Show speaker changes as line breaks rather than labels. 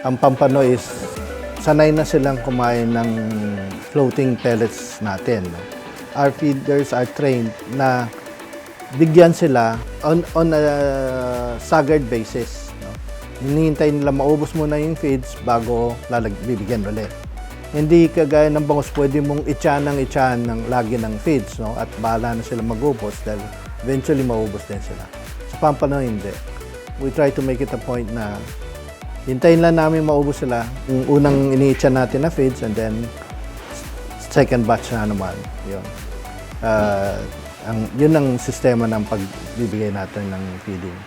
ang pampano is sanay na silang kumain ng floating pellets natin. Our feeders are trained na bigyan sila on, on a staggered basis. No? Hinihintay nila maubos muna yung feeds bago lalag, bibigyan ulit. Hindi kagaya ng bangus, pwede mong ityan ng ityan ng lagi ng feeds. No? At bahala na sila magubos dahil eventually maubos din sila. Sa pampano, hindi. We try to make it a point na hintayin lang namin maubos sila. Yung unang iniityan natin na feeds and then second batch na naman. Yun. Ah, ang, yun ang sistema ng pagbibigay natin ng feeding.